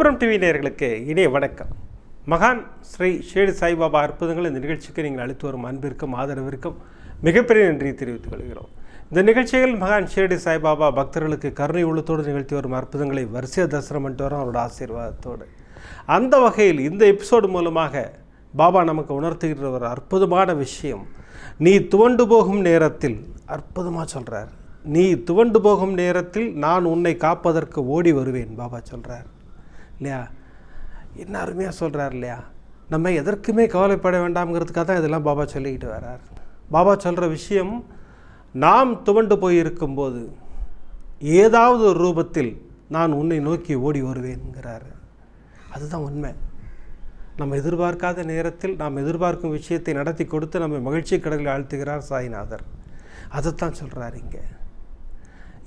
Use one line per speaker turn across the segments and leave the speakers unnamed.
கோபுரம் டிவி நேர்களுக்கு இனிய வணக்கம். மகான் ஸ்ரீ ஷேடு சாய்பாபா அற்புதங்கள் இந்த நிகழ்ச்சிக்கு நீங்கள் அளித்து வரும் அன்பிற்கும் ஆதரவிற்கும் மிகப்பெரிய நன்றியை தெரிவித்துக் கொள்கிறோம். இந்த நிகழ்ச்சியில் மகான் ஷேடு சாய்பாபா பக்தர்களுக்கு கருணை உள்ளத்தோடு நிகழ்த்தி வரும் அற்புதங்களை வரிசையாக தரிசனம் பண்ணிட்டு வரோம் அவரோட ஆசீர்வாதத்தோடு. அந்த வகையில் இந்த எபிசோடு மூலமாக பாபா நமக்கு உணர்த்துகிற ஒரு அற்புதமான விஷயம் நீ துவண்டு போகும் நேரத்தில் அற்புதமாக சொல்கிறார் நீ துவண்டு போகும் நேரத்தில் நான் உன்னை காப்பதற்கு ஓடி வருவேன் பாபா சொல்கிறார் இல்லையா? என்ன அருமையாக சொல்கிறார் இல்லையா? நம்ம எதற்குமே கவலைப்பட வேண்டாம்ங்கிறதுக்காக தான் இதெல்லாம் பாபா சொல்லிக்கிட்டு வரார் பாபா சொல்கிற விஷயம் நாம் துவண்டு போயிருக்கும்போது ஏதாவது ஒரு ரூபத்தில் நான் உன்னை நோக்கி ஓடி வருவேன்கிறார் அதுதான் உண்மை. நம்ம எதிர்பார்க்காத நேரத்தில் நாம் எதிர்பார்க்கும் விஷயத்தை நடத்தி கொடுத்து நம்ம மகிழ்ச்சி கடலில் ஆழ்த்துகிறார் சாய்நாதர். அதைத்தான் சொல்கிறார் இங்கே.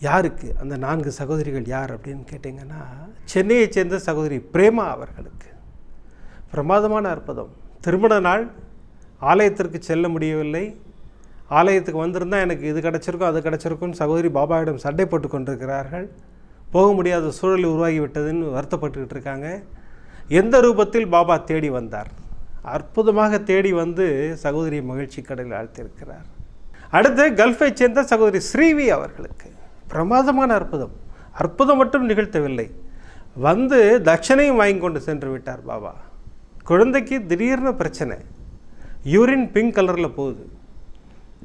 யாருக்கு? அந்த நான்கு சகோதரிகள் யார் அப்படின்னு கேட்டிங்கன்னா சென்னையைச் சேர்ந்த சகோதரி பிரேமா அவர்களுக்கு. பிரமாதமான அற்புதம். திருமண நாள் ஆலயத்திற்கு செல்ல முடியவில்லை. ஆலயத்துக்கு வந்திருந்தால் எனக்கு இது கிடச்சிருக்கும் அது கிடச்சிருக்கும்னு சகோதரி பாபாவிடம் சண்டை போட்டு கொண்டிருக்கிறார்கள். போக முடியாத சூழல் உருவாகிவிட்டதுன்னு வருத்தப்பட்டுக்கிட்டு இருக்காங்க. எந்த ரூபத்தில் பாபா தேடி வந்தார்? அற்புதமாக தேடி வந்து சகோதரி மகிழ்ச்சி கடலில் ஆழ்த்தியிருக்கிறார். அடுத்து கல்ஃபை சேர்ந்த சகோதரி ஸ்ரீவி அவர்களுக்கு. பிரமாதமான அற்புதம். அற்புதம் மட்டும் நிகழ்த்தவில்லை. வந்து தட்சணையும் வாங்கி கொண்டு சென்று விட்டார் பாபா. குழந்தைக்கு திடீர்னு பிரச்சனை. யூரின் பிங்க் கலரில் போகுது.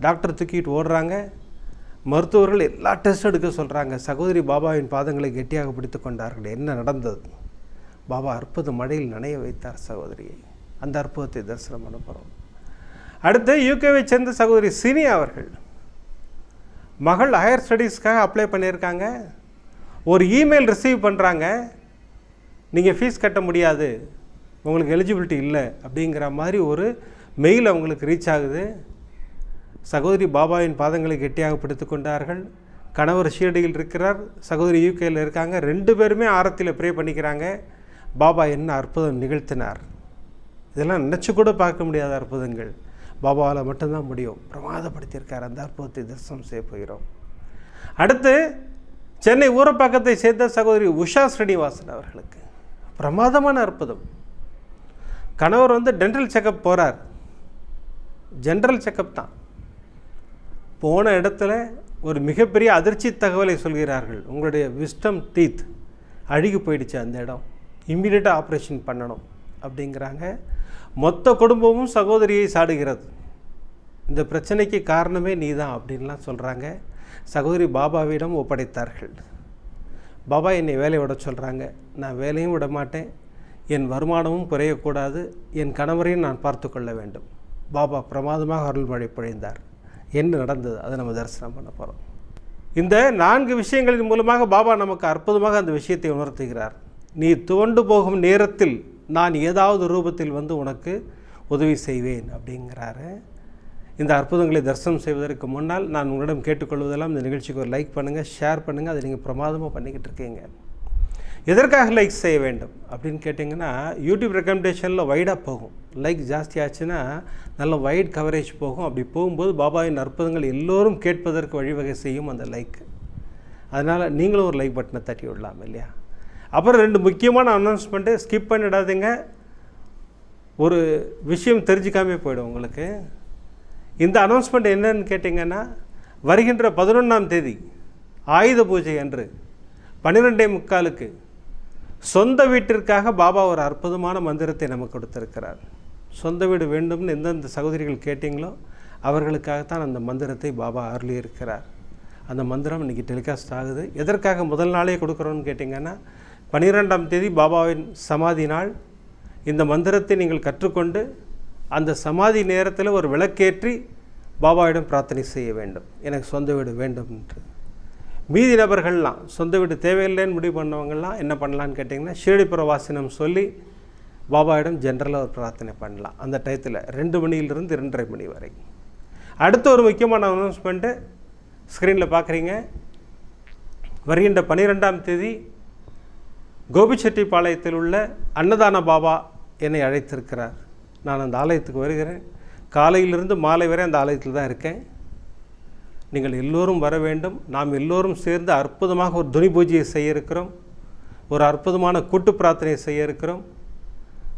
டாக்டர் தூக்கிட்டு ஓடுறாங்க. மருத்துவர்கள் எல்லா டெஸ்ட் எடுக்க சொல்கிறாங்க சகோதரி பாபாவின் பாதங்களை கெட்டியாக பிடித்து கொண்டார்கள். என்ன நடந்தது? பாபா அற்புத மழையில் நனைய வைத்தார் சகோதரியை. அந்த அற்புதத்தை தரிசனம் பண்ண போகிறோம் அடுத்து யூகேவை சேர்ந்த சகோதரி சினி அவர்கள். மகள் ஹையர் ஸ்டடீஸ்க்காக அப்ளை பண்ணியிருக்காங்க. ஒரு இமெயில் ரிசீவ் பண்ணுறாங்க நீங்கள் ஃபீஸ் கட்ட முடியாது. உங்களுக்கு எலிஜிபிலிட்டி இல்லை அப்படிங்கிற மாதிரி ஒரு மெயில் அவங்களுக்கு ரீச் ஆகுது. சகோதரி பாபாவின் பாதங்களை கெட்டியாக பிடித்து கொண்டார்கள். கணவர் ஷீரடியில் இருக்கிறார். சகோதரி யூகேயில் இருக்காங்க. ரெண்டு பேருமே ஆரத்தில் ப்ரே பண்ணிக்கிறாங்க. பாபா என்ன அற்புதம் நிகழ்த்தினார். இதெல்லாம் நினச்சி கூட பார்க்க முடியாத அற்புதங்கள். பாபாவால் மட்டும்தான் முடியும். பிரமாதப்படுத்தியிருக்கார். அந்த அற்புதத்தை தரிசனம் செய்ய போகிறோம். அடுத்து சென்னை ஊரப்பாக்கத்தை சேர்ந்த சகோதரி உஷா ஸ்ரீனிவாசன் அவர்களுக்கு. பிரமாதமான அற்புதம். கணவர் வந்து டென்டல் செக்கப் போகிறார் ஜென்ரல் செக்கப் தான். போன இடத்துல ஒரு மிகப்பெரிய அதிர்ச்சி தகவலை சொல்கிறார்கள். உங்களுடைய விஸ்டம் டீத் அழுகி போயிடுச்சு அந்த இடம். இம்மிடியட்டாக ஆப்ரேஷன் பண்ணணும் அப்படிங்கிறாங்க. மொத்த குடும்பமும் சகோதரியை சாடுகிறது. இந்த பிரச்சனைக்கு காரணமே நீ தான் அப்படின்லாம் சொல்கிறாங்க சகோதரி பாபாவிடம் ஒப்படைத்தார்கள். பாபா என்னை வேலையை விட சொல்கிறாங்க நான் வேலையும் விட மாட்டேன். என் வருமானமும் குறையக்கூடாது. என் கணவரையும் நான் பார்த்து கொள்ள வேண்டும். பாபா பிரமாதமாக அருள்மழை பொழிந்தார் என்ன நடந்தது? அதை நம்ம தரிசனம் பண்ண போகிறோம் இந்த நான்கு விஷயங்களின் மூலமாக பாபா நமக்கு அற்புதமாக அந்த விஷயத்தை உணர்த்துகிறார். நீ துவண்டு போகும் நேரத்தில் நான் ஏதாவது ரூபத்தில் வந்து உனக்கு உதவி செய்வேன் அப்படிங்கிறாரு. இந்த அற்புதங்களை தரிசனம் செய்வதற்கு முன்னால் நான் உங்களிடம் கேட்டுக்கொள்வதெல்லாம் இந்த நிகழ்ச்சிக்கு ஒரு லைக் பண்ணுங்கள் ஷேர் பண்ணுங்கள் அதை நீங்கள் பிரமாதமாக பண்ணிக்கிட்டு இருக்கீங்க. எதற்காக லைக் செய்ய வேண்டும் அப்படின்னு கேட்டிங்கன்னா யூடியூப் ரெக்கமெண்டேஷனில் வைடாக போகும். லைக் ஜாஸ்தி ஆச்சுன்னா நல்ல வைட் கவரேஜ் போகும். அப்படி போகும்போது பாபாவின் அற்புதங்கள் எல்லோரும் கேட்பதற்கு வழிவகை செய்யும் அந்த லைக். அதனால் நீங்களும் ஒரு லைக் பட்டனை தட்டி விடலாம் இல்லையா? அப்புறம் ரெண்டு முக்கியமான அனௌன்ஸ்மெண்ட்டு ஸ்கிப் பண்ணிடாதீங்க. ஒரு விஷயம் தெரிஞ்சுக்காமே போயிடும் உங்களுக்கு. இந்த அனௌன்ஸ்மெண்ட் என்னன்னு கேட்டிங்கன்னா வருகின்ற பதினொன்றாம் தேதி ஆயுத பூஜை அன்று பன்னிரெண்டே முக்காலுக்கு சொந்த வீட்டிற்காக பாபா ஒரு அற்புதமான மந்திரத்தை நமக்கு கொடுத்திருக்கிறார். சொந்த வீடு வேண்டும்னு எந்தெந்த சகோதரிகள் கேட்டிங்களோ அவர்களுக்காகத்தான் அந்த மந்திரத்தை பாபா அருளியிருக்கிறார். அந்த மந்திரம் இன்றைக்கி டெலிகாஸ்ட் ஆகுது. எதற்காக முதல் நாளே கொடுக்குறோன்னு கேட்டிங்கன்னா பன்னிரெண்டாம் தேதி பாபாவின் சமாதி நாள். இந்த மந்திரத்தை நீங்கள் கற்றுக்கொண்டு அந்த சமாதி நேரத்தில் ஒரு விளக்கேற்றி பாபாவிடம் பிரார்த்தனை செய்ய வேண்டும். எனக்கு சொந்த வீடு வேண்டும் என்று. மீதி நபர்கள்லாம் சொந்த வீடு தேவையில்லைன்னு முடிவு பண்ணவங்கள்லாம் என்ன பண்ணலான்னு கேட்டிங்கன்னா ஷீரடி வாசனம் சொல்லி பாபாவிடம் ஜென்ரலாக ஒரு பிரார்த்தனை பண்ணலாம். அந்த டயத்தில் ரெண்டு மணியிலிருந்து ரெண்டரை மணி வரை. அடுத்த ஒரு முக்கியமான அனௌன்ஸ்மெண்ட்டு ஸ்க்ரீனில் பார்க்குறீங்க வருகின்ற பன்னிரெண்டாம் தேதி கோபிச்செட்டிப்பாளையத்தில் உள்ள அன்னதான பாபா என்னை அழைத்திருக்கிறார். நான் அந்த ஆலயத்துக்கு வருகிறேன். காலையிலிருந்து மாலை வரை அந்த ஆலயத்தில் தான் இருக்கேன். நீங்கள் எல்லோரும் வர வேண்டும். நாம் எல்லோரும் சேர்ந்து அற்புதமாக ஒரு துணி பூஜையை செய்ய இருக்கிறோம். ஒரு அற்புதமான கூட்டு பிரார்த்தனையை செய்ய இருக்கிறோம்.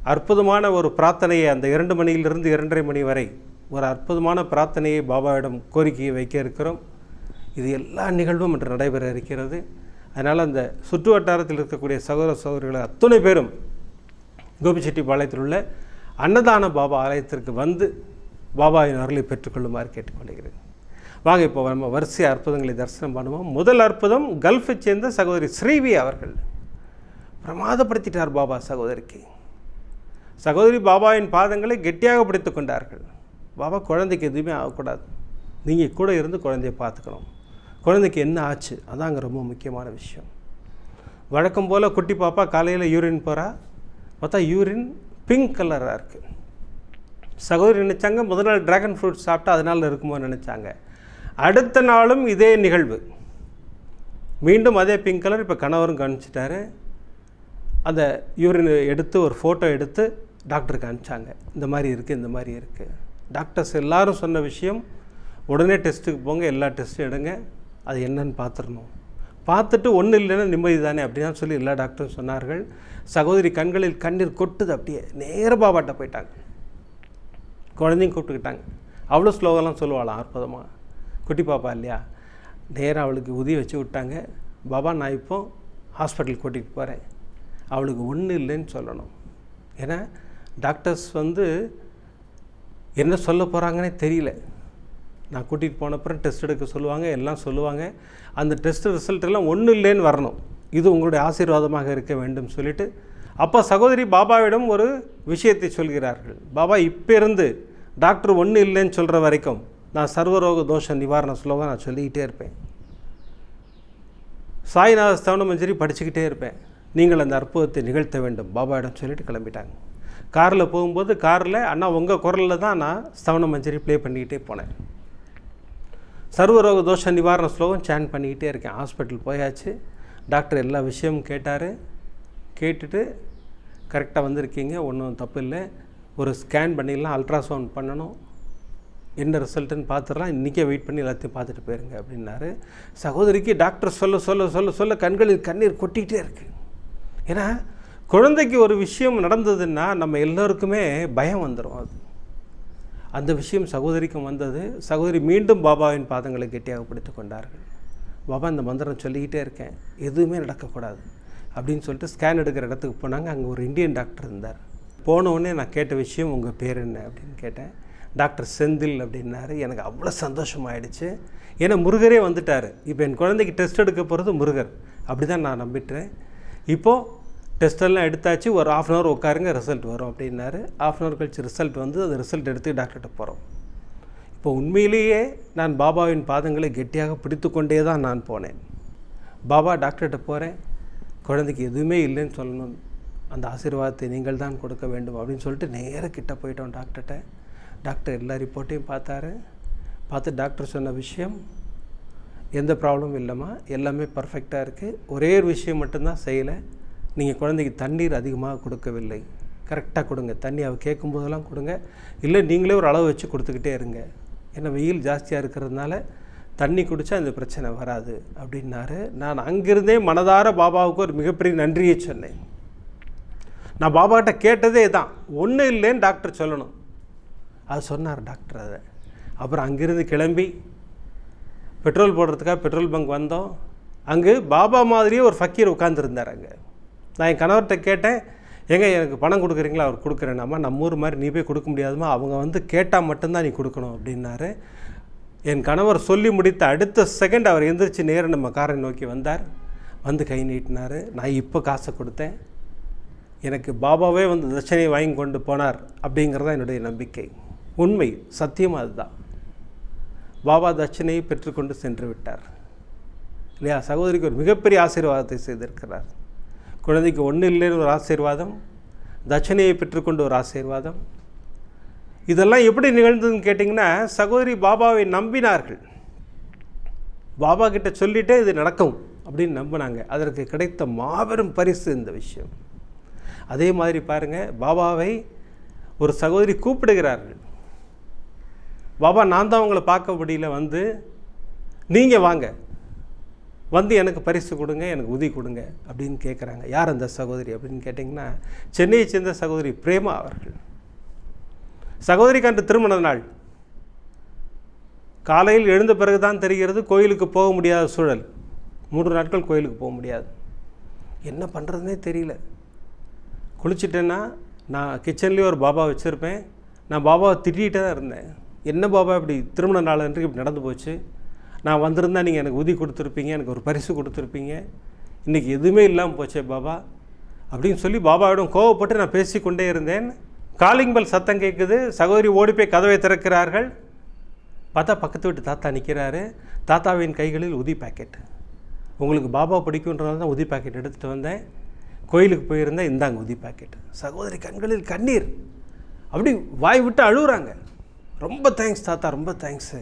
அற்புதமான ஒரு பிரார்த்தனையை அந்த இரண்டு மணியிலிருந்து இரண்டரை மணி வரை ஒரு அற்புதமான பிரார்த்தனையை பாபாவிடம் கோரிக்கையை வைக்க இருக்கிறோம். இது எல்லா நிகழ்வும் இன்று நடைபெற இருக்கிறது. அதனால் அந்த சுற்று வட்டாரத்தில் இருக்கக்கூடிய சகோதர சகோதரிகளை அத்தனை பேரும் கோபிச்செட்டிப்பாளையத்தில் உள்ள அன்னதான பாபா ஆலயத்திற்கு வந்து பாபாவின் அருளை பெற்றுக்கொள்ளுமாறு கேட்டுக்கொள்கிறேன் வாங்க இப்போ நம்ம வரிசை அற்புதங்களை தரிசனம் பண்ணுவோம். முதல் அற்புதம் கல்ஃபை சேர்ந்த சகோதரி ஸ்ரீவி அவர்கள். பிரமாதப்படுத்திட்டார் பாபா சகோதரிக்கு. சகோதரி பாபாவின் பாதங்களை கெட்டியாக பிடித்து கொண்டார்கள். பாபா குழந்தைக்கு எதுவுமே ஆகக்கூடாது. நீங்கள் கூட இருந்து குழந்தைய பார்த்துக்கணும். குழந்தைக்கு என்ன ஆச்சு? அதாங்க ரொம்ப முக்கியமான விஷயம். வழக்கம் போல் குட்டி பாப்பா காலையில் யூரின் போகிறா பார்த்தா யூரின் பிங்க் கலராக இருக்குது சகோதரி நினச்சாங்க முதல் நாள் ட்ராகன் ஃப்ரூட் சாப்பிட்டா அதனால் இருக்குமோ நினச்சாங்க. அடுத்த நாளும் இதே நிகழ்வு. மீண்டும் அதே பிங்க் கலர் இப்போ கணவரும் காமிச்சிட்டாரு அந்த யூரின் எடுத்து ஒரு ஃபோட்டோ எடுத்து டாக்டருக்கு அனுப்பிச்சாங்க இந்த மாதிரி இருக்குது இந்த மாதிரி இருக்குது டாக்டர்ஸ் எல்லாரும் சொன்ன விஷயம் உடனே டெஸ்ட்டுக்கு போங்க எல்லா டெஸ்ட்டும் எடுங்க. அது என்னன்னு பார்த்துடணும். பார்த்துட்டு ஒன்றும் இல்லைன்னா நிம்மதி தானே? அப்படிதான் சொல்லி எல்லா டாக்டரும் சொன்னார்கள். சகோதரி கண்களில் கண்ணீர் கொட்டுது அப்படியே. நேர பாபாட்ட போயிட்டாங்க. குழந்தையும் கூப்பிட்டுக்கிட்டாங்க. அவ்வளோ ஸ்லோகம்லாம் சொல்லுவாளாம் அற்புதமாக குட்டி பாப்பா இல்லையா? நேராக அவளுக்கு உதவி வச்சு விட்டாங்க. பாபா நான் இப்போ ஹாஸ்பிட்டல் கூட்டிகிட்டு போகிறேன் அவளுக்கு ஒன்றும் இல்லைன்னு சொல்லணும். ஏன்னா டாக்டர்ஸ் வந்து என்ன சொல்ல போகிறாங்கன்னே தெரியல. நான் கூட்டிகிட்டு போனப்புறம் டெஸ்ட் எடுக்க சொல்லுவாங்க எல்லாம் சொல்லுவாங்க. அந்த டெஸ்ட் ரிசல்ட் எல்லாம் ஒன்றும் இல்லைன்னு வரணும். இது உங்களுடைய ஆசீர்வாதமாக இருக்க வேண்டும் சொல்லிட்டு அப்போ சகோதரி பாபாவிடம் ஒரு விஷயத்தை சொல்கிறார்கள். பாபா இப்போ இருந்து டாக்டர் ஒன்றும் இல்லைன்னு சொல்கிற வரைக்கும் நான் சர்வரோக தோஷ நிவாரண ஸ்லோகம் நான் சொல்லிக்கிட்டே இருப்பேன். சாய்நாத ஸ்தவன மஞ்சரி படிச்சுக்கிட்டே இருப்பேன். நீங்கள் அந்த அற்புதத்தை நிகழ்த்த வேண்டும். பாபாவிடம் சொல்லிட்டு கிளம்பிட்டாங்க. காரில் போகும்போது காரில் அண்ணா உங்கள் குரலில் தான் நான் ஸ்தவன மஞ்சரி ப்ளே பண்ணிக்கிட்டே போனேன். சர்வரோக தோஷ நிவாரண ஸ்லோகம் சேன் பண்ணிக்கிட்டே இருக்கேன். ஹாஸ்பிட்டல் போயாச்சு. டாக்டர் எல்லா விஷயமும் கேட்டார். கேட்டுட்டு கரெக்டாக வந்திருக்கீங்க. ஒன்றும் தப்பு இல்லை. ஒரு ஸ்கேன் பண்ணிடலாம் அல்ட்ராசவுண்ட் பண்ணணும். என்ன ரிசல்ட்டுன்னு பார்த்துடலாம். இன்றைக்கே வெயிட் பண்ணி எல்லாத்தையும் பார்த்துட்டு போயிருங்க அப்படின்னாரு. சகோதரிக்கு டாக்டர் சொல்ல சொல்ல சொல்ல சொல்ல கண்களில் கண்ணீர் கொட்டிகிட்டே இருக்குது ஏன்னா குழந்தைக்கு ஒரு விஷயம் நடந்ததுன்னா நம்ம எல்லோருக்குமே பயம் வந்துடும் அது. அந்த விஷயம் சகோதரிக்கும் வந்தது. சகோதரி மீண்டும் பாபாவின் பாதங்களை கெட்டியாக பிடித்து கொண்டார்கள். பாபா இந்த மந்திரம் சொல்லிக்கிட்டே இருக்கேன். எதுவுமே நடக்கக்கூடாது அப்படின்னு சொல்லிட்டு ஸ்கேன் எடுக்கிற இடத்துக்கு போனாங்க. அங்கே ஒரு இந்தியன் டாக்டர் இருந்தார். போனவுடனே நான் கேட்ட விஷயம் உங்கள் பேர் என்ன அப்படின்னு கேட்டேன். டாக்டர் செந்தில் அப்படின்னாரு. எனக்கு அவ்வளோ சந்தோஷமாயிடுச்சு. ஏன்னா முருகரே வந்துட்டார். இப்போ என் குழந்தைக்கு டெஸ்ட் எடுக்க போகிறது முருகர். அப்படி தான் நான் நம்பிட்டேன். இப்போது டெஸ்டெல்லாம் எடுத்தாச்சு ஒரு ஆஃப் அன் ஹவர் உட்காருங்க ரிசல்ட் வரும் அப்படின்னாரு. ஆஃப் அன் ஹவர் கழிச்சு ரிசல்ட் வந்து அந்த ரிசல்ட் எடுத்து டாக்டர்கிட்ட போகிறோம் இப்போ உண்மையிலேயே நான் பாபாவின் பாதங்களை கெட்டியாக பிடித்து கொண்டே தான் நான் போனேன். பாபா டாக்டர்கிட்ட போகிறேன் குழந்தைக்கு எதுவுமே இல்லைன்னு சொல்லணும். அந்த ஆசீர்வாதத்தை நீங்கள் தான் கொடுக்க வேண்டும் அப்படின்னு சொல்லிட்டு நேராக கிட்ட போயிட்டோம் டாக்டர்கிட்ட டாக்டர் எல்லா ரிப்போர்ட்டையும் பார்த்தாரு. பார்த்து டாக்டர் சொன்ன விஷயம் எந்த ப்ராப்ளமும் இல்லைம்மா எல்லாமே பர்ஃபெக்டாக இருக்குது ஒரே ஒரு விஷயம் மட்டும்தான் செய்யலை. நீங்கள் குழந்தைக்கு தண்ணீர் அதிகமாக கொடுக்கவில்லை. கரெக்டாக கொடுங்க. தண்ணி அவள் கேட்கும்போதெல்லாம் கொடுங்க. இல்லை நீங்களே ஒரு அளவு வச்சு கொடுத்துக்கிட்டே இருங்க. ஏன்னா வெயில் ஜாஸ்தியாக இருக்கிறதுனால தண்ணி குடித்தா இந்த பிரச்சனை வராது அப்படின்னாரு. நான் அங்கிருந்தே மனதார பாபாவுக்கு ஒரு மிகப்பெரிய நன்றியை சொன்னேன். நான் பாபாகிட்ட கேட்டதே தான் ஒன்றும் இல்லைன்னு டாக்டர் சொல்லணும். அது சொன்னார் டாக்டர் அதை. அப்புறம் அங்கேருந்து கிளம்பி பெட்ரோல் போடுறதுக்காக பெட்ரோல் பங்க் வந்தோம். அங்கு பாபா மாதிரியே ஒரு ஃபக்கீர் உட்காந்துருந்தார் அங்கே. நான் என் கணவர்கிட்ட கேட்டேன் ஏங்க எனக்கு பணம் கொடுக்குறீங்களா? அவர் கொடுக்குறேன்னாமா நம்ம ஊர் மாதிரி நீ போய் கொடுக்க முடியாதுமா அவங்க வந்து கேட்டால் மட்டும்தான் நீ கொடுக்கணும் அப்படின்னாரு. என் கணவர் சொல்லி முடித்த அடுத்த செகண்ட் அவர் எந்திரிச்சு நேரம் நம்ம காரை நோக்கி வந்தார். வந்து கை நீட்டினார். நான் இப்போ காசை கொடுத்தேன். எனக்கு பாபாவே வந்து தட்சணையை வாங்கி கொண்டு போனார் அப்படிங்கிறதான் என்னுடைய நம்பிக்கை. உண்மை சத்தியம் அதுதான். பாபா தட்சணையை பெற்றுக்கொண்டு சென்று விட்டார். இல்லையா? சகோதரிக்கு ஒரு மிகப்பெரிய ஆசீர்வாதத்தை செய்திருக்கிறார். குழந்தைக்கு ஒன்றும் இல்லைன்னு ஒரு ஆசீர்வாதம் தட்சணையை பெற்றுக்கொண்டு ஒரு ஆசீர்வாதம். இதெல்லாம் எப்படி நிகழ்ந்ததுன்னு கேட்டிங்கன்னா சகோதரி பாபாவை நம்பினார்கள். பாபா கிட்ட சொல்லிட்டே இது நடக்கும் அப்படின்னு நம்பினாங்க. அதற்கு கிடைத்த மாபெரும் பரிசு இந்த விஷயம். அதே மாதிரி பாருங்கள் பாபாவை ஒரு சகோதரி கூப்பிடுகிறார்கள். பாபா நான் தான் உங்களை பார்க்க முடியல வந்து நீங்கள் வாங்க. வந்து எனக்கு பரிசு கொடுங்க எனக்கு உதவி கொடுங்க அப்படின்னு கேட்குறாங்க யார் அந்த சகோதரி அப்படின்னு கேட்டிங்கன்னா சென்னையை சேர்ந்த சகோதரி பிரேமா அவர்கள். சகோதரிக்கு அன்று திருமண நாள். காலையில் எழுந்த பிறகு தான் தெரிகிறது கோயிலுக்கு போக முடியாத சூழல். மூன்று நாட்கள் கோயிலுக்கு போக முடியாது. என்ன பண்ணுறதுனே தெரியல. குளிச்சுட்டேன்னா நான் கிச்சன்லேயே ஒரு பாபா வச்சுருப்பேன். நான் பாபாவை திட்டிகிட்டே தான் இருந்தேன். என்ன பாபா இப்படி திருமண நாள் அன்றைக்கு இப்படி நடந்து போச்சு? நான் வந்திருந்தா நீங்கள் எனக்கு உதவி கொடுத்துருப்பீங்க எனக்கு ஒரு பரிசு கொடுத்துருப்பீங்க. இன்றைக்கி எதுவுமே இல்லாமல் போச்சே பாபா. அப்படின்னு சொல்லி பாபாவிடம் கோவப்பட்டு நான் பேசிக்கொண்டே இருந்தேன். காலிங் பெல் சத்தம் கேட்குது சகோதரி ஓடி போய் கதவை திறக்கிறார்கள். பார்த்தா பக்கத்து வீட்டு தாத்தா நிற்கிறாரு தாத்தாவின் கைகளில் உதி பாக்கெட் உங்களுக்கு பாபா பிடிக்குன்றதால தான் உதி பாக்கெட் எடுத்துகிட்டு வந்தேன். கோயிலுக்கு போயிருந்தேன் இந்தாங்க உதி பாக்கெட் சகோதரி கண்களில் கண்ணீர். அப்படி வாய் விட்டு அழுகுறாங்க ரொம்ப தேங்க்ஸ் தாத்தா ரொம்ப தேங்க்ஸு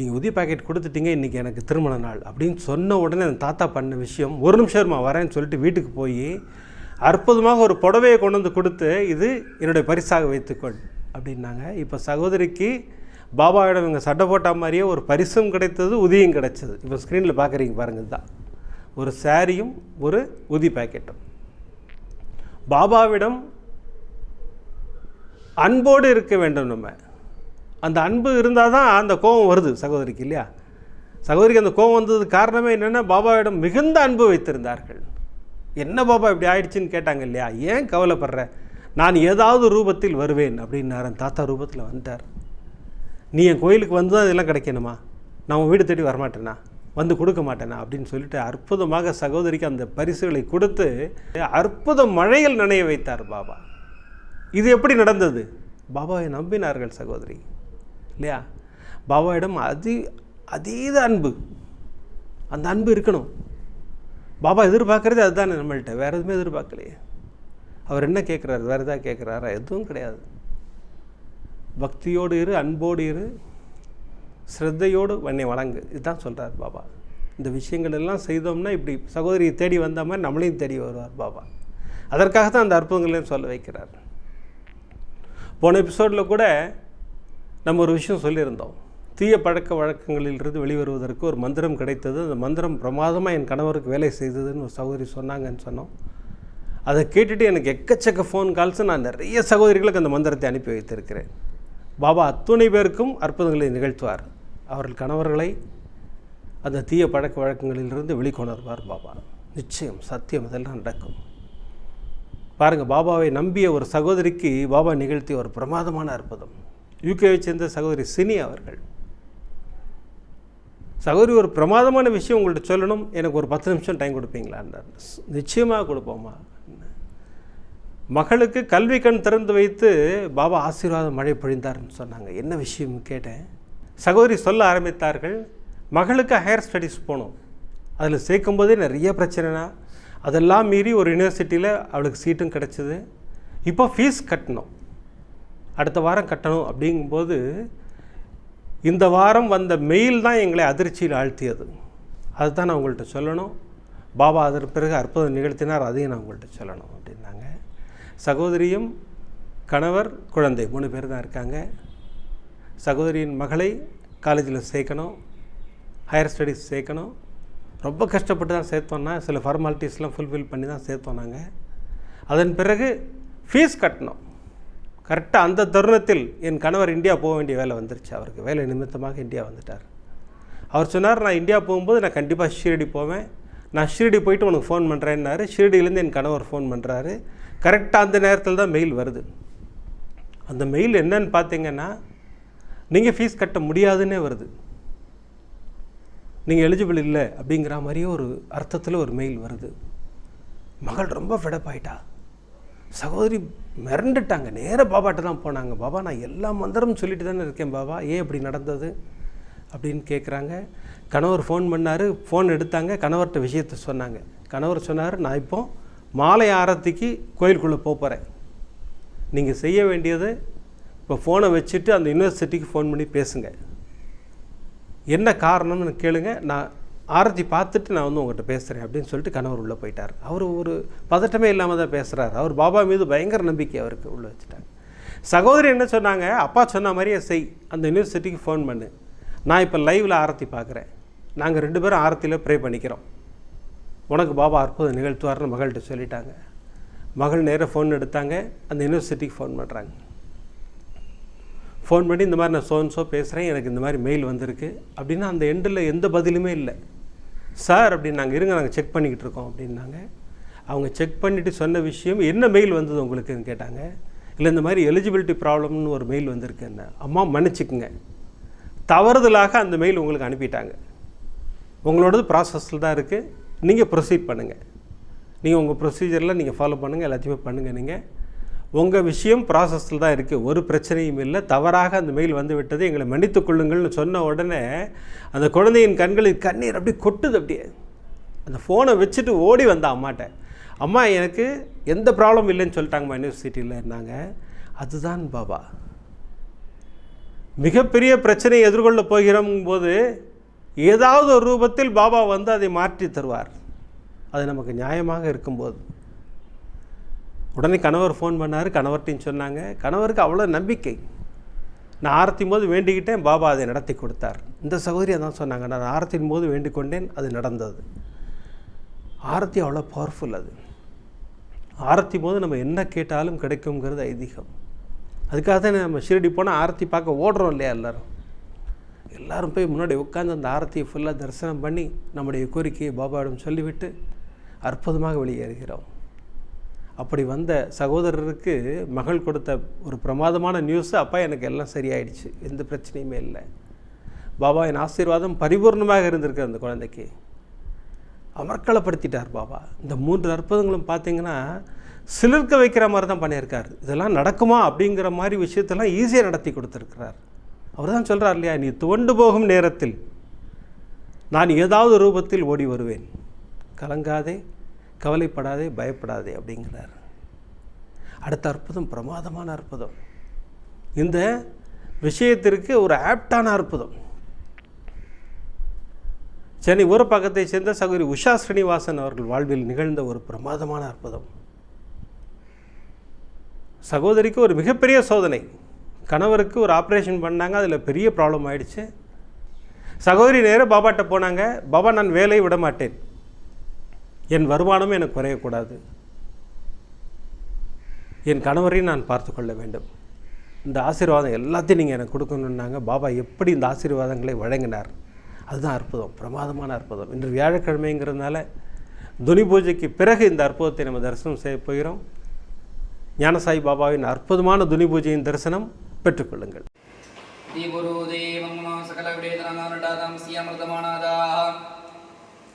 நீங்கள் உதவி பாக்கெட் கொடுத்துட்டீங்க இன்றைக்கி எனக்கு திருமண நாள் அப்படின்னு சொன்ன உடனே அந்த தாத்தா பண்ண விஷயம் ஒரு நிமிஷம் வரேன்னு சொல்லிட்டு வீட்டுக்கு போய் அற்புதமாக ஒரு புடவையை கொண்டு வந்து கொடுத்து இது என்னுடைய பரிசாக வைத்துக்கொள் அப்படின்னாங்க. இப்போ சகோதரிக்கு பாபாவிடம் இவங்க சட்டை போட்ட மாதிரியே ஒரு பரிசும் கிடைத்தது உதியும் கிடைச்சது. இப்போ ஸ்க்ரீனில் பார்க்குறீங்க பாருங்கள் தான் ஒரு சாரியும் ஒரு உதி பாக்கெட்டும் பாபாவிடம் அன்போடு இருக்க வேண்டும் நம்ம. அந்த அன்பு இருந்தால் தான் அந்த கோபம் வருது சகோதரிக்கு இல்லையா? சகோதரிக்கு அந்த கோபம் வந்தது காரணமே என்னென்னா பாபாவிடம் மிகுந்த அன்பு வைத்திருந்தார்கள். என்ன பாபா இப்படி ஆயிடுச்சுன்னு கேட்டாங்க இல்லையா? ஏன் கவலைப்படுற? நான் ஏதாவது ரூபத்தில் வருவேன் அப்படின்னாரு. தாத்தா ரூபத்தில் வந்துட்டார். நீ என் கோயிலுக்கு வந்து தான் இதெல்லாம் கிடைக்கணுமா? நான் உன் வீடு தேடி வரமாட்டேனா? வந்து கொடுக்க மாட்டேனா? அப்படின்னு சொல்லிட்டு அற்புதமாக சகோதரிக்கு அந்த பரிசுகளை கொடுத்து அற்புத மழையில் நனைய வைத்தார் பாபா. இது எப்படி நடந்தது? பாபாவை நம்பினார்கள் சகோதரி. இல்லையா? பாபாவிடம் அதி அதீத அன்பு. அந்த அன்பு இருக்கணும். பாபா எதிர்பார்க்குறது அதுதானே நம்மள்கிட்ட வேறு எதுவுமே எதிர்பார்க்கலையே. அவர் என்ன கேட்குறாரு வேறு எதாவது கேட்குறாரா எதுவும் கிடையாது. பக்தியோடு இரு அன்போடு இரு ஸ்ரத்தையோடு என்னை வணங்கு. இதுதான் சொல்கிறார் பாபா. இந்த விஷயங்கள் எல்லாம் செய்தோம்னா இப்படி சகோதரியை தேடி வந்த மாதிரி நம்மளையும் தேடி வருவார் பாபா. அதற்காக தான் அந்த அற்புதங்களையும் சொல்ல வைக்கிறார். போன எபிசோடில் கூட நம்ம ஒரு விஷயம் சொல்லியிருந்தோம். தீய பழக்க வழக்கங்களிலிருந்து வெளிவருவதற்கு ஒரு மந்திரம் கிடைத்தது. அந்த மந்திரம் பிரமாதமாக என் கணவருக்கு வேலை செய்ததுன்னு ஒரு சகோதரி சொன்னாங்கன்னு சொன்னோம். அதை கேட்டுட்டு எனக்கு எக்கச்சக்க ஃபோன் கால்ஸ் நான் நிறைய சகோதரிகளுக்கு அந்த மந்திரத்தை அனுப்பி வைத்திருக்கிறேன். பாபா அத்துணை பேருக்கும் அற்புதங்களை நிகழ்த்துவார். அவர்கள் கணவர்களை அந்த தீய பழக்க வழக்கங்களிலிருந்து வெளிக்கொணர்வார் பாபா. நிச்சயம் சத்தியம் இதெல்லாம் நடக்கும். பாருங்கள் பாபாவை நம்பிய ஒரு சகோதரிக்கு பாபா நிகழ்த்திய ஒரு பிரமாதமான அற்புதம். யூகேவை சேர்ந்த சகோதரி சினி அவர்கள். சகோதரி ஒரு பிரமாதமான விஷயம் உங்கள்கிட்ட சொல்லணும். எனக்கு ஒரு பத்து நிமிஷம் டைம் கொடுப்பீங்களான்னார் நிச்சயமாக கொடுப்போம்மா. மகளுக்கு கல்வி கண் திறந்து வைத்து பாபா ஆசீர்வாதம் மழை பொழிந்தார்னு சொன்னாங்க. என்ன விஷயம் கேட்டேன்? சகோதரி சொல்ல ஆரம்பித்தார்கள். மகளுக்கு ஹையர் ஸ்டடீஸ் போகணும் அதில் சேர்க்கும் போதே நிறைய பிரச்சனைனா அதெல்லாம் மீறி ஒரு யூனிவர்சிட்டியில் அவளுக்கு சீட்டும் கிடச்சிது. இப்போ ஃபீஸ் கட்டணும். அடுத்த வாரம் கட்டணும் அப்படிங்கும்போது இந்த வாரம் வந்த மெயில் தான் எங்களை அதிர்ச்சியில் ஆழ்த்தியது. அதுதான் நான் உங்கள்கிட்ட சொல்லணும். பாபா அதற்கு பிறகு அற்புதம் நிகழ்த்தினார் அதையும் நான் உங்கள்கிட்ட சொல்லணும் அப்படின்னாங்க. சகோதரியும் கணவர் குழந்தை மூணு பேர் தான் இருக்காங்க. சகோதரியின் மகளை காலேஜில் சேர்க்கணும். ஹையர் ஸ்டடீஸ் சேர்க்கணும். ரொம்ப கஷ்டப்பட்டு தான் சேர்த்தோன்னா சில ஃபார்மாலிட்டிஸ்லாம் ஃபுல்ஃபில் பண்ணி தான் சேர்த்தோம் நாங்கள் அதன் பிறகு ஃபீஸ் கட்டணும். கரெக்டாக அந்த தருணத்தில் என் கணவர் இந்தியா போக வேண்டிய வேலை வந்துருச்சு. அவருக்கு வேலை நிமித்தமாக இந்தியா வந்துட்டார். அவர் சொன்னார் நான் இந்தியா போகும்போது நான் கண்டிப்பாக ஷீரடி போவேன். நான் ஷீரடி போயிட்டு உனக்கு ஃபோன் பண்ணுறேன்னாரு ஷீரடியிலேருந்து என் கணவர் ஃபோன் பண்ணுறாரு கரெக்டாக அந்த நேரத்தில் தான் மெயில் வருது. அந்த மெயில் என்னன்னு பார்த்தீங்கன்னா நீங்கள் ஃபீஸ் கட்ட முடியாதுன்னே வருது. நீங்கள் எலிஜிபிள் இல்லை. அப்படிங்கிற மாதிரியே ஒரு அர்த்தத்தில் ஒரு மெயில் வருது. மகள் ரொம்ப ஃபெடப் ஆயிட்டா. சகோதரி மிரண்டுட்டாங்க. நேராக பாபாட்ட தான் போனாங்க. பாபா நான் எல்லா மந்திரமும் சொல்லிட்டு தானே இருக்கேன் பாபா. ஏன் இப்படி நடந்தது? அப்படின்னு கேட்குறாங்க கணவர் ஃபோன் பண்ணார். ஃபோன் எடுத்தாங்க. கணவர்கிட்ட விஷயத்த சொன்னாங்க. கணவர் சொன்னார் நான் இப்போ மாலை ஆரத்திக்கு கோயிலுக்குள்ளே போக போகிறேன் நீங்கள் செய்ய வேண்டியது இப்போ ஃபோனை வச்சுட்டு அந்த யூனிவர்சிட்டிக்கு ஃபோன் பண்ணி பேசுங்க. என்ன காரணம்னு கேளுங்க. நான் ஆரத்தி பார்த்துட்டு நான் வந்து உங்கள்கிட்ட பேசுகிறேன் அப்படின்னு சொல்லிட்டு கணவர் உள்ளே போயிட்டார். அவர் ஒரு பதட்டமே இல்லாமல் தான் பேசுகிறார் அவர் பாபா மீது பயங்கர நம்பிக்கை அவருக்கு உள்ளே வச்சுட்டாங்க சகோதரி என்ன சொன்னாங்க? அப்பா சொன்ன மாதிரியே செய். அந்த யூனிவர்சிட்டிக்கு ஃபோன் பண்ணு. நான் இப்போ லைவில் ஆரத்தி பார்க்குறேன். நாங்கள் ரெண்டு பேரும் ஆரத்தியில் ப்ரே பண்ணிக்கிறோம். உனக்கு பாபா அற்புதம் நிகழ்த்துவார்னு மகள்கிட்ட சொல்லிட்டாங்க. மகள் நேராக ஃபோன் எடுத்தாங்க. அந்த யூனிவர்சிட்டிக்கு ஃபோன் பண்ணுறாங்க ஃபோன் பண்ணி இந்த மாதிரி நான் சோன்சோ பேசுகிறேன் எனக்கு இந்த மாதிரி மெயில் வந்திருக்கு. அப்படின்னா அந்த எண்டில் எந்த பதிலுமே இல்லை. சார் அப்படின்னு நாங்கள் இருங்க நாங்கள் செக் பண்ணிக்கிட்டு இருக்கோம் அப்படின்னாங்க. அவங்க செக் பண்ணிவிட்டு சொன்ன விஷயம் என்ன மெயில் வந்தது உங்களுக்குன்னு கேட்டாங்க. இல்லை இந்த மாதிரி எலிஜிபிலிட்டி ப்ராப்ளம்னு ஒரு மெயில் வந்திருக்கு என்ன அம்மா மன்னிச்சுக்குங்க. தவறுதலாக அந்த மெயில் உங்களுக்கு அனுப்பிட்டாங்க. உங்களோடது ப்ராசஸில் தான் இருக்குது நீங்கள் ப்ரொசீட் பண்ணுங்கள் நீங்கள் உங்கள் ப்ரொசீஜரில் நீங்கள் ஃபாலோ பண்ணுங்கள் எல்லாத்தையுமே பண்ணுங்கள் நீங்கள் உங்கள் விஷயம் ப்ராசஸில் தான் இருக்குது ஒரு பிரச்சனையும் இல்லை. தவறாக அந்த மெயில் வந்து விட்டது. எங்களை மன்னித்து கொள்ளுங்கள்னு சொன்ன உடனே அந்த குழந்தையின் கண்களில் கண்ணீர் அப்படியே கொட்டுது அப்படியே. அந்த ஃபோனை வச்சுட்டு ஓடி வந்த அம்மாட்ட. அம்மா எனக்கு எந்த ப்ராப்ளம் இல்லைன்னு சொல்லிட்டாங்கம்மா யூனிவர்சிட்டியில் இருந்தாங்க. அதுதான் பாபா. மிகப்பெரிய பிரச்சனையை எதிர்கொள்ள போகிறோம் போது ஏதாவது ஒரு ரூபத்தில் பாபா வந்து அதை மாற்றி தருவார். அது நமக்கு நியாயமாக இருக்கும்போது. உடனே கணவர் ஃபோன் பண்ணார் கணவர்கிட்டையும் சொன்னாங்க கணவருக்கு அவ்வளோ நம்பிக்கை. நான் ஆரத்தின் போது வேண்டிக்கிட்டேன் பாபா அதை நடத்தி கொடுத்தார். இந்த சகோதரி அதான் சொன்னாங்க நான் ஆரத்தின் போது வேண்டிக் கொண்டேன் அது நடந்தது. ஆரத்தி அவ்வளோ பவர்ஃபுல் அது. ஆரத்தி போது நம்ம என்ன கேட்டாலும் கிடைக்குங்கிறது ஐதீகம். அதுக்காக தான் நம்ம ஷிரடி போனால் ஆரத்தி பார்க்க ஓடுறோம் இல்லையா எல்லாரும்? எல்லாரும் போய் முன்னாடி உட்காந்து அந்த ஆரத்தியை ஃபுல்லாக தரிசனம் பண்ணி நம்முடைய கோரிக்கையை பாபாவிடம் சொல்லிவிட்டு அற்புதமாக வெளியேறுகிறோம். அப்படி வந்த சகோதரருக்கு மகள் கொடுத்த ஒரு பிரமாதமான நியூஸு அப்பா எனக்கு எல்லாம் சரியாயிடுச்சு. எந்த பிரச்சனையுமே இல்லை. பாபா என் ஆசீர்வாதம் பரிபூர்ணமாக இருந்திருக்கு அந்த குழந்தைக்கு. அமர்க்களப்படுத்திட்டார் பாபா. இந்த மூன்று அற்புதங்களும் பார்த்தீங்கன்னா சிலிர்க்க வைக்கிற மாதிரி தான் பண்ணியிருக்கார். இதெல்லாம் நடக்குமா அப்படிங்கிற மாதிரி விஷயத்தெல்லாம் ஈஸியாக நடத்தி கொடுத்துருக்கிறார். அவர் தான் சொல்கிறார் இல்லையா நீ துவண்டு போகும் நேரத்தில் நான் ஏதாவது ரூபத்தில் ஓடி வருவேன். கலங்காதே. கவலைப்படாதே பயப்படாதே அப்படிங்கிறார். அடுத்த அற்புதம் பிரமாதமான அற்புதம். இந்த விஷயத்திற்கு ஒரு ஆப்டான அற்புதம். சென்னை ஊரப்பாக்கத்தை சேர்ந்த சகோதரி உஷா ஸ்ரீனிவாசன் அவர்கள் வாழ்வில் நிகழ்ந்த ஒரு பிரமாதமான அற்புதம். சகோதரிக்கு ஒரு மிகப்பெரிய சோதனை. கணவருக்கு ஒரு ஆப்ரேஷன் பண்ணாங்க அதில் பெரிய ப்ராப்ளம் ஆயிடுச்சு. சகோதரி நேராக பாபாட்ட போனாங்க பாபா நான் வேலையை விட மாட்டேன் என் வருமானமும் எனக்கு குறையக்கூடாது. என் கணவரையும் நான் பார்த்து கொள்ள வேண்டும். இந்த ஆசீர்வாதம் எல்லாத்தையும் நீங்கள் எனக்கு கொடுக்கணுன்னாங்க பாபா எப்படி இந்த ஆசீர்வாதங்களை வழங்கினார்? அதுதான் அற்புதம். பிரமாதமான அற்புதம். இன்று வியாழக்கிழமைங்கிறதுனால துனி பூஜைக்கு பிறகு இந்த அற்புதத்தை நம்ம தரிசனம் செய்ய போகிறோம். ஞானசாய் பாபாவின் அற்புதமான துனி பூஜையின் தரிசனம் பெற்றுக்கொள்ளுங்கள்.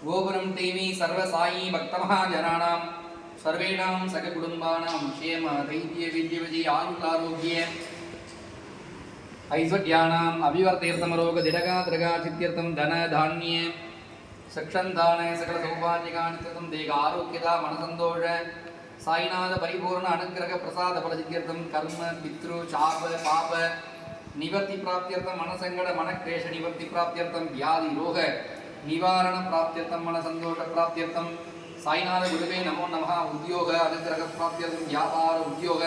கோபுரம் தேவி சர்வசாயி பக்தமகாஜனானாம். சர்வேணாம் சக குடும்பானாம் க்ஷேம தைத்திய வித்யவதி ஆயுளாரோக்கிய ஐஸ்வர்யானாம். அபிவர்த்தீர்த்தமரோக திடகா திரகா சித்தியர்த்தம் தன தானிய சக்ஷந்தான சகல சௌபாஜிகாணி திர்த்தம் தேக ஆரோக்கியதா மனசந்தோஷ சாய்நாத பரிபூர்ண அனுகிரக பிரசாத பலஜித்தியர்த்தம் கர்ம பித்ரு சாப பாப நிவர்த்தி பிராப்தியர்த்தம் மனசங்கட மனக்லேஷ நிவர்த்தி பிராப்தியர்த்தம் வியாதி ரோக நிவாரண பிராப்தியர்த்தம் மன சந்தோஷ பிராப்தியர்த்தம் சாய்நாத குருவே நமோ நமஹா உத்தியோக அனுகிரக பிராப்தியர்த்தம் வியாபார உத்தியோக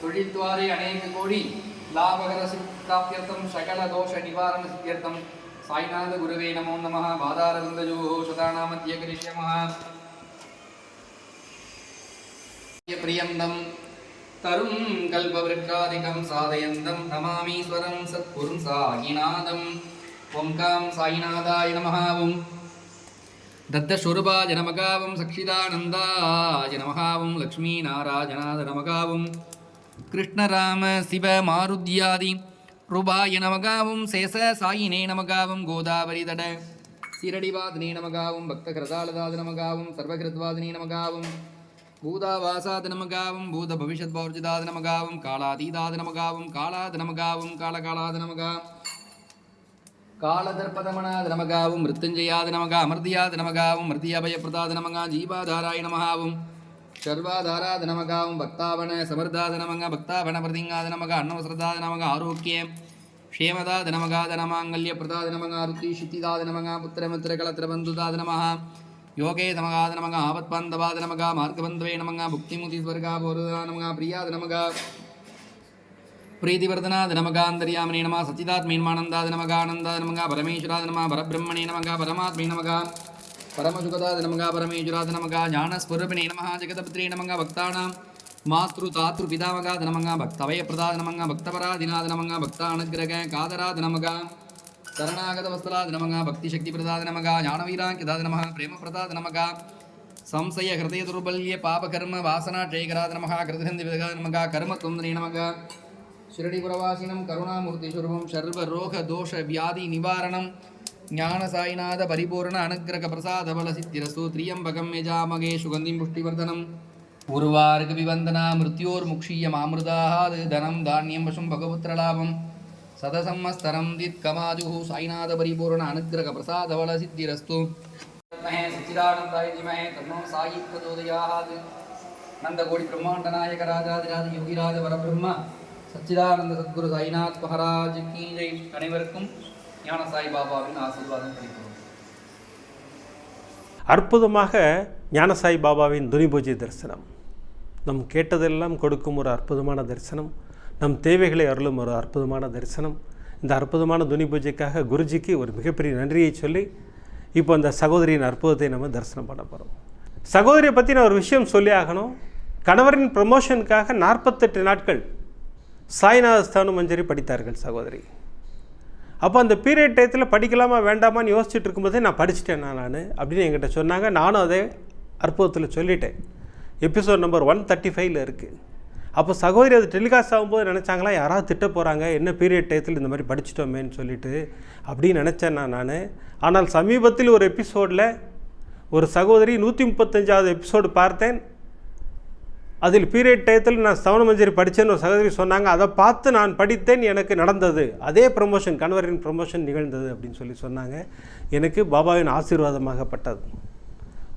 தொழில்துவாரே அநேக கோடி லாபகர பிராப்தியர்த்தம் சகல தோஷ நிவாரண சித்தியர்த்தம் சாய்நாத குருவே நமோ நமஹா பாதாரவிந்தஜோ சதாநாமத்திய கரிஷ்யமஹ பிரியந்தம் தரும் கல்பவிருக்காதிகம் சாதயந்தம் நமாமீஸ்வரம் சத்குரும் சாகிநாதம் ओङ्कां साईनाथाय नमः ॐ दत्तस्वरूपाय नमगावं सक्षिदानन्दाय नमः ॐ लक्ष्मीनारायणाय नमः ॐ कृष्णराम शिव मारुद्यादि காலதர்பதமனாத நமகாவும் மிருத்துஞ்சயாது நமகா அமர்தியாது நமகாவும் மிருதியபயப்பிரதாத நமகா ஜீவாதாராய நமகாவும் சர்வாதாராத நமகாவும் பக்தாவன சமர்தாத நமக பக்தாவன பிரதிங்காத நமக அன்னவசரதாத நமக ஆரோக்கியம் ಕ್ಷೇಮದಾದ ನಮಗಾದ ನಮಾಂಗಲ್ಯ ಪ್ರದಾದ ನಮಗ ರುಚಿ ಶಿತಿದಾದ ನಮಗ ಪುತ್ರ ಮಿತ್ರ ಕಲತ್ರ ಬಂಧುದಾದ ನಮಃ ಯೋಗೇ ನಮಗಾದ ನಮಗ ಆಪತ್ಬಾಂಧವಾದ ನಮಗ ಮಾರ್ಗಬಂಧವೇ ನಮಗ ಭುಕ್ತಿ ಮುತಿ ಸ್ವರ್ಗ ಬೋರುದ ನಮಗ ಪ್ರಿಯಾದ ಪ್ರೀತಿವರ್ಧನಾದ ನಮಗ ಅಂತರ್ಯಾಮನೇ ನಮ ಸಚ್ಚಿದಾತ್ಮೇನ್ಮಾನಂದಾದ ನಮಗ ಆನಂದಾದ ನಮಗ ಪರಮೇಶ್ವರಾದ ನಮ ಪರಬ್ರಹ್ಮಣೇ ನಮಗ ಪರಮಾತ್ಮೇ ನಮಗ ಪರಮಸುಖದಾದ ನಮಗ ಪರಮೇಶ್ವರಾದ ನಮಗ ಜ್ಞಾನಸ್ವರೂಪಿಣೇ ನಮಃ ಜಗದಪತ್ರೇ ನಮಗ ಭಕ್ತಾನಾಂ ಮಾತೃ ತಾತೃ ಪಿತಾಮಗಾದ ನಮಗ ಭಕ್ತವಯ ಪ್ರದಾದ ನಮಗ ಭಕ್ತಪರಾಧಿನಾದ ನಮಗ ಭಕ್ತ ಅನುಗ್ರಹ ಕಾದರಾದ ನಮಗ ಶರಣಾಗತ ವಸ್ತಲಾದ ನಮಗ ಭಕ್ತಿ ಶಕ್ತಿ ಪ್ರದಾದ ನಮಗ ಜ್ಞಾನವೀರಾಂಕಿದಾದ ನಮಃ ಪ್ರೇಮ ಪ್ರದಾದ ನಮಗ ಸಂಶಯ ಹೃದಯ ದೌರ್ಬಲ್ಯ ಪಾಪಕರ್ಮ ವಾಸನಾ ಜಯಕರಾದ ನಮಃ ಕೃತಹಂದಿ ವಿಧಗಾದ ನಮಗ ಕರ್ಮ ತೊಂದರೆ ನಮಗ ஷிரடிபுரவாசினம் கருணாமூர்த்திஸ்வரூபம் சர்வரோக தோஷ வியாதி நிவாரணம் ஞான சாய்நாத பரிபூர்ண அனுகிரக பிரசாத பல சித்திரசு திரியம்பகம் யஜாமகே சுகந்திம் புஷ்டிவர்தனம். உருவாருக்கு விவந்தனா மிருத்யோர் முக்ஷீய மாமிருதாது தனம் தானியம் பசும் பகவத்ரலாபம் சதசம்மஸ்தரம் தித் கமாஜுஹு சாய்நாத பரிபூர்ண அனுகிரக பிரசாத பல சித்திரஸ்து மகே பிரம்மாண்ட நாயக ராஜாதிராஜ யோகிராஜ பரபிரம்மா சச்சிதானந்த சத்குரு சாய்நாத் மகாராஜ் கி அனைவருக்கும் ஞான சாய் பாபாவின் ஆசீர்வாதம் கிடைக்கும்.
அற்புதமாக ஞானசாய் பாபாவின் துனி பூஜை தரிசனம். நம் கேட்டதெல்லாம் கொடுக்கும் ஒரு அற்புதமான தரிசனம். நம் தேவைகளை அருளும் ஒரு அற்புதமான தரிசனம். இந்த அற்புதமான துனி பூஜைக்காக குருஜிக்கு ஒரு மிகப்பெரிய நன்றியை சொல்லி இப்போ அந்த சகோதரியின் அற்புதத்தை நம்ம தரிசனம் பண்ண போகிறோம் சகோதரியை பற்றி நான் ஒரு விஷயம் சொல்லி ஆகணும். கணவரின் ப்ரமோஷனுக்காக நாற்பத்தெட்டு நாட்கள் சாய்நாதஸ்தானும் மஞ்சரி படித்தார்கள் சகோதரி. அப்போ அந்த பீரியட் டயத்தில் படிக்கலாமா வேண்டாமான்னு யோசிச்சுட்டு இருக்கும்போதே நான் படிச்சுட்டேன் நான் நான் அப்படின்னு என்கிட்ட சொன்னாங்க. நானும் அதே அற்புதத்தில் சொல்லிட்டேன். எபிசோட் நம்பர் ஒன் தேர்ட்டி ஃபைவ்ல இருக்குது அப்போ சகோதரி அது டெலிகாஸ்ட் ஆகும்போது நினச்சாங்களா யாராவது திட்ட போகிறாங்க என்ன பீரியட் டயத்தில் இந்த மாதிரி படிச்சிட்டோமேன்னு சொல்லிட்டு அப்படின்னு நினச்சேன் நான் நான். ஆனால் சமீபத்தில் ஒரு எபிசோடில் ஒரு சகோதரி நூற்றி முப்பத்தஞ்சாவது எபிசோடு பார்த்தேன். அதில் பீரியட் டயத்தில் நான் சவணமஞ்சரி படித்தேன்னு ஒரு சகோதரி சொன்னாங்க அதை பார்த்து நான் படித்தேன் எனக்கு நடந்தது. அதே ப்ரமோஷன் கணவரின் ப்ரமோஷன் நிகழ்ந்தது அப்படின்னு சொல்லி சொன்னாங்க. எனக்கு பாபாவின் ஆசீர்வாதமாகப்பட்டது.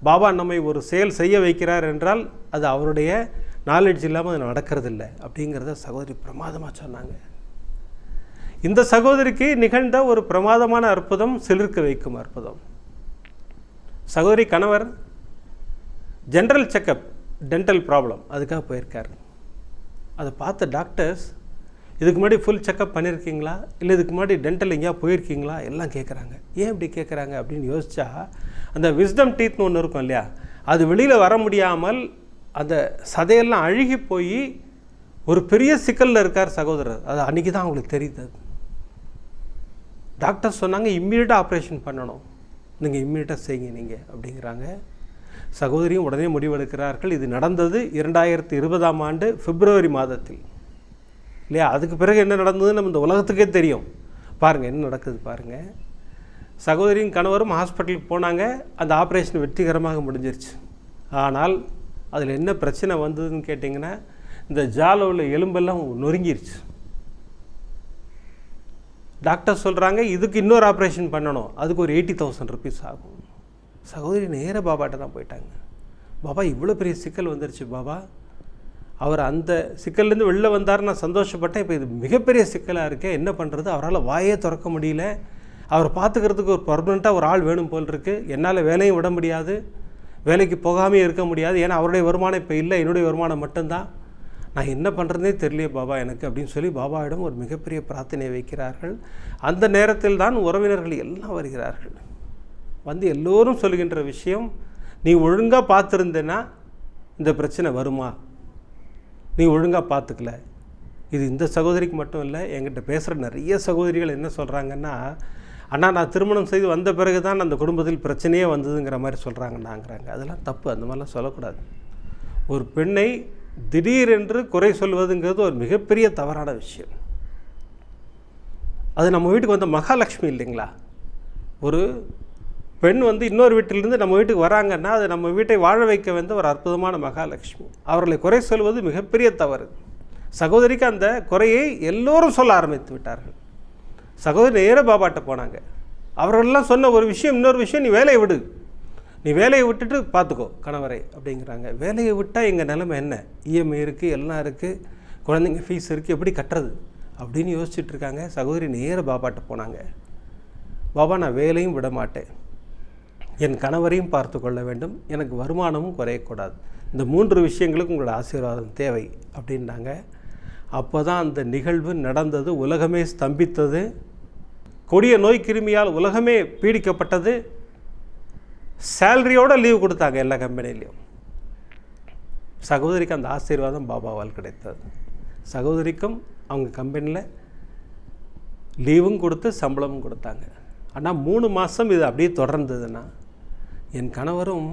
பாபா நம்மை ஒரு செயல் செய்ய வைக்கிறார் என்றால் அது அவருடைய நாலேஜ் இல்லாமல் அது நடக்கிறதில்ல அப்படிங்கிறத சகோதரி பிரமாதமாக சொன்னாங்க. இந்த சகோதரிக்கு நிகழ்ந்த ஒரு பிரமாதமான அற்புதம் சிலிர்க்க வைக்கும் அற்புதம். சகோதரி கணவர் ஜென்ரல் செக்கப் டென்டல் ப்ராப்ளம் அதுக்காக போயிருக்காரு. அதை பார்த்த டாக்டர்ஸ் இதுக்கு முன்னாடி ஃபுல் செக்கப் பண்ணியிருக்கீங்களா இல்லை இதுக்கு முன்னாடி டென்டல் எங்கேயா போயிருக்கீங்களா? எல்லாம் கேட்குறாங்க ஏன் இப்படி கேட்குறாங்க அப்படின்னு யோசித்தா அந்த விஸ்டம் டீத்னு ஒன்று இருக்கும் இல்லையா? அது வெளியில் வர முடியாமல் அந்த சதையெல்லாம் அழுகி போய் ஒரு பெரிய சிக்கலில் இருக்கார் சகோதரர். அது அன்றைக்கி தான் அவங்களுக்கு தெரியுது டாக்டர் சொன்னாங்க இம்மீடியட்டாக ஆப்ரேஷன் பண்ணணும். நீங்கள் இம்மீடியட்டாக செய்யுங்க நீங்கள் அப்படிங்கிறாங்க. சகோதரியும் உடனே முடிவெடுக்கிறார்கள். இது நடந்தது இரண்டாயிரத்தி இருபதாம் ஆண்டு பிப்ரவரி மாதத்தில். இல்லையா? அதுக்கு பிறகு என்ன நடந்ததுன்னு நம்ம இந்த உலகத்துக்கே தெரியும். பாருங்கள் என்ன நடக்குது பாருங்கள் சகோதரியும் கணவரும் ஹாஸ்பிட்டலுக்கு போனாங்க. அந்த ஆப்ரேஷன் வெற்றிகரமாக முடிஞ்சிருச்சு. ஆனால் அதில் என்ன பிரச்சனை வந்ததுன்னு கேட்டிங்கன்னா இந்த ஜால உள்ள எலும்பெல்லாம் நொறுங்கிருச்சு. டாக்டர் சொல்கிறாங்க இதுக்கு இன்னொரு ஆப்ரேஷன் பண்ணணும். அதுக்கு ஒரு எயிட்டி தௌசண்ட் ருபீஸ் ஆகும். சகோதரி நேர பாபாட்ட தான் போயிட்டாங்க. பாபா இவ்வளோ பெரிய சிக்கல் வந்துருச்சு பாபா. அவர் அந்த சிக்கல்லேருந்து வெளில வந்தார் நான் சந்தோஷப்பட்டேன். இப்போ இது மிகப்பெரிய சிக்கலாக இருக்கேன் என்ன பண்ணுறது அவரால் வாயே திறக்க முடியல. அவரை பார்த்துக்கிறதுக்கு ஒரு பர்மனெண்ட்டாக ஒரு ஆள் வேணும் போல் இருக்குது என்னால் வேலையும் விட முடியாது. வேலைக்கு போகாமே இருக்க முடியாது. ஏன்னா அவருடைய வருமானம் இப்போ இல்லை. என்னுடைய வருமானம் மட்டும்தான். நான் என்ன பண்ணுறதே தெரியலையே பாபா எனக்கு அப்படின்னு சொல்லி பாபாவிடம் ஒரு மிகப்பெரிய பிரார்த்தனை வைக்கிறார்கள். அந்த நேரத்தில் தான் உறவினர்கள் எல்லாம் வருகிறார்கள். வந்து எல்லோரும் சொல்கின்ற விஷயம் நீ ஒழுங்காக பார்த்துருந்தேன்னா இந்த பிரச்சனை வருமா? நீ ஒழுங்காக பார்த்துக்கல. இது இந்த சகோதரிக்கு மட்டும் இல்லை என்கிட்ட பேசுகிற நிறைய சகோதரிகள் என்ன சொல்கிறாங்கன்னா அண்ணா நான் திருமணம் செய்து வந்த பிறகு தான் அந்த குடும்பத்தில் பிரச்சனையே வந்ததுங்கிற மாதிரி சொல்கிறாங்கண்ணாங்கிறாங்க அதெல்லாம் தப்பு அந்த மாதிரிலாம் சொல்லக்கூடாது. ஒரு பெண்ணை திடீரென்று குறை சொல்வதுங்கிறது ஒரு மிகப்பெரிய தவறான விஷயம். அது நம்ம வீட்டுக்கு வந்த மகாலட்சுமி இல்லைங்களா? ஒரு பெண் வந்து இன்னொரு வீட்டிலிருந்து நம்ம வீட்டுக்கு வராங்கன்னா அது நம்ம வீட்டை வாழ வைக்க வந்த ஒரு அற்புதமான மகாலட்சுமி. அவர்களை குறை சொல்வது மிகப்பெரிய தவறு. சகோதரிக்கு அந்த குறையை எல்லோரும் சொல்ல ஆரம்பித்து விட்டார்கள். சகோதரி நேர பாபாட்ட போனாங்க. அவர்களெல்லாம் சொன்ன ஒரு விஷயம் இன்னொரு விஷயம் நீ வேலையை விடு. நீ வேலையை விட்டுட்டு பார்த்துக்கோ கணவரை அப்படிங்கிறாங்க. வேலையை விட்டால் எங்கள் நிலமை என்ன? இஎம்ஐ இருக்குது எல்லாம் இருக்குது குழந்தைங்க ஃபீஸ் இருக்குது எப்படி கட்டுறது? அப்படின்னு யோசிச்சுட்ருக்காங்க சகோதரி நேர பாபாட்ட போனாங்க. பாபா நான் வேலையும் விட மாட்டேன். என் கணவரையும் பார்த்து கொள்ள வேண்டும். எனக்கு வருமானமும் குறையக்கூடாது. இந்த மூன்று விஷயங்களுக்கு உங்களோட ஆசீர்வாதம் தேவை அப்படின்னாங்க. அப்போ தான் அந்த நிகழ்வு நடந்தது. உலகமே ஸ்தம்பித்தது. கொடிய நோய் கிருமியால் உலகமே பீடிக்கப்பட்டது. சேல்ரியோடு லீவ் கொடுத்தாங்க எல்லா கம்பெனிலையும். சகோதரிக்கு அந்த ஆசீர்வாதம் பாபாவால் கிடைத்தது. சகோதரிக்கும் அவங்க கம்பெனியில் லீவும் கொடுத்து சம்பளமும் கொடுத்தாங்க. ஆனால் மூணு மாதம் இது அப்படியே தொடர்ந்ததுன்னா என் கணவரும்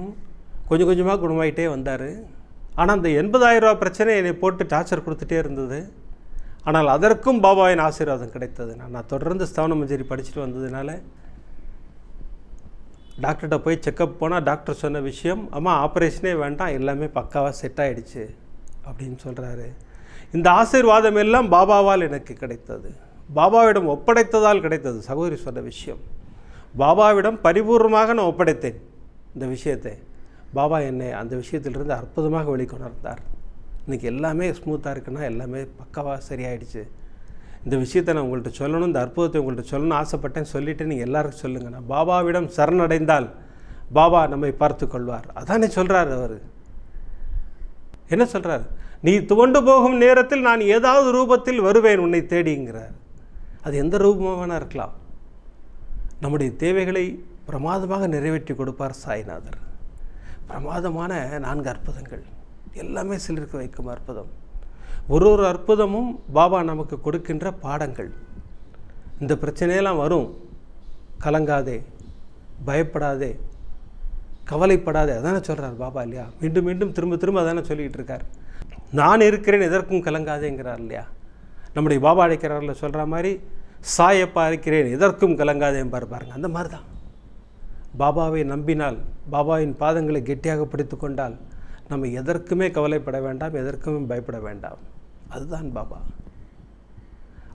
கொஞ்சம் கொஞ்சமாக குணமாயிட்டே வந்தார். ஆனால் அந்த எண்பதாயிரம் ரூபா பிரச்சனை என்னை போட்டு டார்ச்சர் கொடுத்துட்டே இருந்தது. ஆனால் அதற்கும் பாபாவின் ஆசீர்வாதம் கிடைத்தது. நான் நான் தொடர்ந்து ஸ்தவன மஞ்சரி படிச்சுட்டு வந்ததுனால டாக்டர்கிட்ட போய் செக்கப் போனால் டாக்டர் சொன்ன விஷயம் அம்மா ஆப்ரேஷனே வேண்டாம் எல்லாமே பக்காவாக செட் ஆகிடுச்சு அப்படின்னு சொல்கிறாரு இந்த ஆசீர்வாதம் எல்லாம் பாபாவால் எனக்கு கிடைத்தது. பாபாவிடம் ஒப்படைத்ததால் கிடைத்தது. சகோதரி சொன்ன விஷயம். பாபாவிடம் பரிபூர்ணமாக நான் ஒப்படைத்தேன். இந்த விஷயத்தை பாபா என்னை அந்த விஷயத்திலிருந்து அற்புதமாக வெளிக்கொணர்ந்தார். இன்றைக்கி எல்லாமே ஸ்மூத்தாக இருக்குன்னா எல்லாமே பக்கவாக சரியாயிடுச்சு. இந்த விஷயத்தை நான் உங்கள்கிட்ட சொல்லணும் இந்த அற்புதத்தை உங்கள்கிட்ட சொல்லணும்னு ஆசைப்பட்டேன் சொல்லிவிட்டு நீங்கள் எல்லாருக்கும் சொல்லுங்கள் நான் பாபாவிடம் சரணடைந்தால் பாபா நம்மை பார்த்து கொள்வார். அதானே சொல்கிறார் அவர். என்ன சொல்கிறார் நீ துவண்டு போகும் நேரத்தில் நான் ஏதாவது ரூபத்தில் வருவேன் உன்னை தேடிங்கிறார். அது எந்த ரூபமாக வேணா இருக்கலாம். நம்முடைய தேவைகளை பிரமாதமாக நிறைவேற்றி கொடுப்பார் சாய்நாதர். பிரமாதமான நான்கு அற்புதங்கள். எல்லாமே சிலருக்கு வைக்கும் அற்புதம். ஒரு ஒரு அற்புதமும் பாபா நமக்கு கொடுக்கின்ற பாடங்கள். இந்த பிரச்சனையெல்லாம் வரும். கலங்காதே பயப்படாதே கவலைப்படாதே அதானே சொல்கிறார் பாபா இல்லையா? மீண்டும் மீண்டும் திரும்ப திரும்ப அதானே சொல்லிக்கிட்டு இருக்கார். நான் இருக்கிறேன் எதற்கும் கலங்காதேங்கிறார் இல்லையா? நம்முடைய பாபா அழைக்கிறார்ல சொல்கிற மாதிரி சாயப்பா இருக்கிறேன் எதற்கும் கலங்காதேம்பார் பாருங்க. அந்த மாதிரி தான் பாபாவை நம்பினால் பாபாவின் பாதங்களை கெட்டியாக பிடித்து கொண்டால் நம்ம எதற்குமே கவலைப்பட வேண்டாம் எதற்குமே பயப்பட வேண்டாம். அதுதான் பாபா.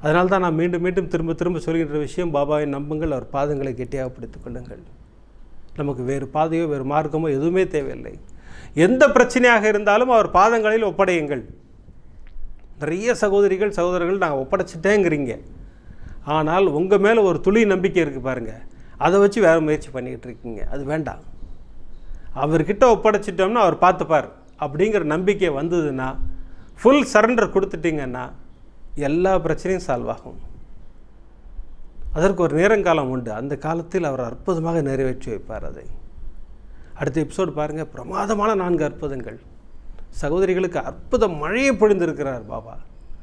அதனால் தான் நான் மீண்டும் மீண்டும் திரும்ப திரும்ப சொல்கின்ற விஷயம் பாபாவை நம்புங்கள் அவர் பாதங்களை கெட்டியாக பிடித்து கொள்ளுங்கள். நமக்கு வேறு பாதையோ வேறு மார்க்கமோ எதுவுமே தேவையில்லை. எந்த பிரச்சனையாக இருந்தாலும் அவர் பாதங்களில் ஒப்படையுங்கள். நிறைய சகோதரிகள் சகோதரர்கள் நாங்கள் ஒப்படைச்சிட்டேங்கிறீங்க. ஆனால் உங்கள் மேலே ஒரு துளி நம்பிக்கை இருக்குது பாருங்கள் அதை வச்சு வேறு முயற்சி பண்ணிக்கிட்டு இருக்கீங்க. அது வேண்டாம். அவர்கிட்ட ஒப்படைச்சிட்டோம்னா அவர் பார்த்துப்பார். அப்படிங்கிற நம்பிக்கை வந்ததுன்னா ஃபுல் சரண்டர் கொடுத்துட்டீங்கன்னா எல்லா பிரச்சனையும் சால்வ் ஆகும். அதற்கு ஒரு நேரங்காலம் உண்டு. அந்த காலத்தில் அவர் அற்புதமாக நிறைவேற்றி வைப்பார் அதை. அடுத்த எபிசோடு பாருங்கள் பிரமாதமான நான்கு அற்புதங்கள். சகோதரிகளுக்கு அற்புத மழையை பொழிந்திருக்கிறார் பாபா.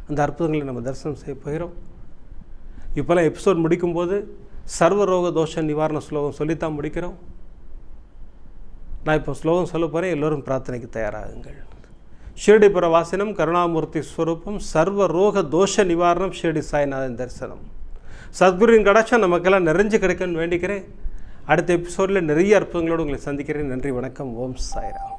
அந்த அற்புதங்களை நம்ம தரிசனம் செய்ய போகிறோம். இப்போல்லாம் எபிசோட் முடிக்கும்போது சர்வரோக தோஷ நிவாரண ஸ்லோகம் சொல்லித்தான் முடிக்கிறோம். நான் இப்போ ஸ்லோகம் சொல்ல போகிறேன் எல்லோரும் பிரார்த்தனைக்கு தயாராகுங்கள். ஷிரடி பிரவாசனம் கருணாமூர்த்தி ஸ்வரூபம் சர்வ ரோக தோஷ நிவாரணம் ஷிரடி சாய்நாதன் தரிசனம். சத்குருவின் கடாட்சம் நமக்கெல்லாம் நிறைஞ்சு கிடைக்கும்னு வேண்டிக்கிறேன். அடுத்த எபிசோடில் நிறைய அற்புதங்களோடு உங்களை சந்திக்கிறேன். நன்றி வணக்கம். ஓம் சாய்ராம்.